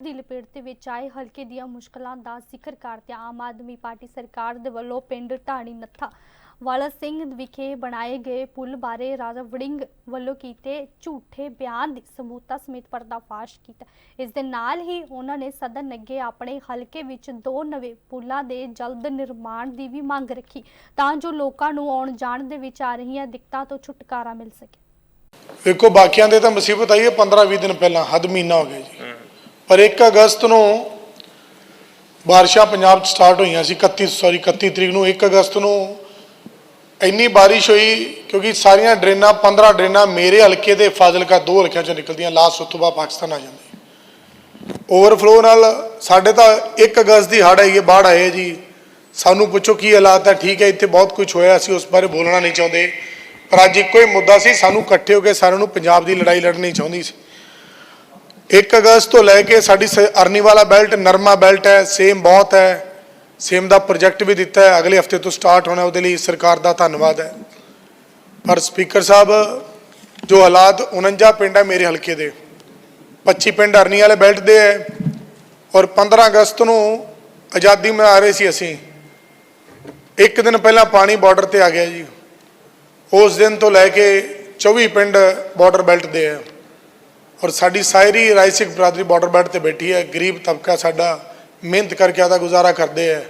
ਦੀ ਲਪੇਟ ਦੇ ਵਿੱਚ ਆਏ ਹਲਕੇ ਦੀਆਂ ਮੁਸ਼ਕਲਾਂ ਦਾ ਜ਼ਿਕਰ ਕਰਦਿਆਂ ਆਮ ਆਦਮੀ ਪਾਰਟੀ ਸਰਕਾਰ ਦੇ ਵੱਲੋਂ ਪਿੰਡ ਢਾਣੀ ਨੱਥਾ ਵਾਲਾ ਸਿੰਘ ਵਿਖੇ ਬਣਾਏ ਗਏ ਪੁਲ ਬਾਰੇ ਰਾਜਾ ਵੜਿੰਗ ਵੱਲੋਂ ਕੀਤੇ ਝੂਠੇ ਬਿਆਨ ਦੀ ਸਮੂਹਤਾ ਸਮੇਤ ਪਰਦਾਫਾਸ਼ ਕੀਤਾ। ਇਸ ਦੇ ਨਾਲ ਹੀ ਉਹਨਾਂ ਨੇ ਸਦਨ ਅੱਗੇ ਆਪਣੇ ਹਲਕੇ ਵਿੱਚ ਦੋ ਨਵੇਂ ਪੁਲਾਂ ਦੇ ਜਲਦ ਨਿਰਮਾਣ ਦੀ ਵੀ ਮੰਗ ਰੱਖੀ ਤਾਂ ਜੋ ਲੋਕਾਂ ਨੂੰ ਆਉਣ ਜਾਣ ਦੇ ਵਿੱਚ ਆ ਰਹੀਆਂ ਦਿੱਕਤਾਂ ਤੋਂ ਛੁਟਕਾਰਾ ਮਿਲ ਸਕੇ। ਵੇਖੋ ਬਾਕੀਆਂ ਦੇ ਤਾਂ ਮੁਸੀਬਤ ਆਈ ਹੈ 15-20 ਦਿਨ ਪਹਿਲਾਂ ਹੱਦ ਮਹੀਨਾ ਹੋ ਗਿਆ ਜੀ। ਪਰ 1 ਅਗਸਤ ਨੂੰ ਬਾਰਿਸ਼ਾਂ ਪੰਜਾਬ 'ਚ ਸਟਾਰਟ ਹੋਈਆਂ ਸੀ 31 ਸੌਰੀ 31 ਤਰੀਕ ਨੂੰ 1 ਅਗਸਤ ਨੂੰ ਇੰਨੀ ਬਾਰਿਸ਼ ਹੋਈ ਕਿਉਂਕਿ ਸਾਰੀਆਂ ਡਰੇਨਾਂ 15 ਡਰੇਨਾਂ ਮੇਰੇ ਹਲਕੇ ਦੇ ਫਾਜ਼ਿਲਕਾ ਦੋ ਹਲਕਿਆਂ 'ਚੋਂ ਨਿਕਲਦੀਆਂ ਲਾਸਟ ਉਸ ਤੋਂ ਬਾਅਦ ਪਾਕਿਸਤਾਨ ਆ ਜਾਂਦੀ। ਓਵਰਫਲੋ ਨਾਲ ਸਾਡੇ ਤਾਂ 1 ਅਗਸਤ ਦੀ ਹੜ੍ਹ ਆਈ ਹੈ, ਬਾੜ ਆਏ ਜੀ। ਸਾਨੂੰ ਪੁੱਛੋ ਕੀ ਹਾਲਾਤ ਹੈ ਠੀਕ ਹੈ, ਇੱਥੇ ਬਹੁਤ ਕੁਝ ਹੋਇਆ, ਅਸੀਂ ਉਸ ਬਾਰੇ ਬੋਲਣਾ ਨਹੀਂ ਚਾਹੁੰਦੇ। ਪਰ ਅੱਜ ਇੱਕੋ ਹੀ ਮੁੱਦਾ ਸੀ, ਸਾਨੂੰ ਇਕੱਠੇ ਹੋ ਕੇ ਸਾਰਿਆਂ ਨੂੰ ਪੰਜਾਬ ਦੀ ਲੜਾਈ ਲੜਨੀ ਚਾਹੁੰਦੀ ਸੀ। 1 ਅਗਸਤ ਤੋਂ ਲੈ ਕੇ ਸਾਡੀ ਸ- ਅਰਨੀ ਵਾਲਾ ਬੈਲਟ, ਨਰਮਾ ਬੈਲਟ ਹੈ ਸੇਮ ਬਹੁਤ ਹੈ ਸੇਮ ਦਾ ਪ੍ਰੋਜੈਕਟ ਵੀ ਦਿੱਤਾ ਹੈ, ਅਗਲੇ ਹਫ਼ਤੇ ਤੋਂ ਸਟਾਰਟ ਹੋਣਾ, ਉਹਦੇ ਲਈ ਸਰਕਾਰ ਦਾ ਧੰਨਵਾਦ ਹੈ। ਪਰ ਸਪੀਕਰ ਸਾਹਿਬ, ਜੋ ਹਾਲਾਤ 49 ਪਿੰਡ ਹੈ ਮੇਰੇ ਹਲਕੇ ਦੇ 25 ਪਿੰਡ ਅਰਨੀ ਵਾਲੇ ਬੈਲਟ ਦੇ ਹੈ, ਔਰ 15 ਅਗਸਤ ਨੂੰ ਆਜ਼ਾਦੀ ਮਨਾ ਰਹੇ ਸੀ ਅਸੀਂ। ਇੱਕ ਦਿਨ ਪਹਿਲਾਂ ਪਾਣੀ ਬਾਰਡਰ ਤੇ ਆ ਗਿਆ ਜੀ। ਉਸ ਦਿਨ ਤੋਂ ਲੈ ਕੇ 24 ਪਿੰਡ ਬਾਰਡਰ ਬੈਲਟ ਦੇ ਹੈ। ਔਰ ਸਾਡੀ ਸਾਰੀ ਰਾਈ ਸਿੱਖ ਬਰਾਦਰੀ ਬਾਰਡਰ ਬੈਡ ਤੇ ਬੈਠੀ ਹੈ। ਗਰੀਬ ਤਬਕਾ ਸਾਡਾ ਮਿਹਨਤ ਕਰਕੇ ਆਦਾ ਗੁਜ਼ਾਰਾ ਕਰਦੇ ਹੈ।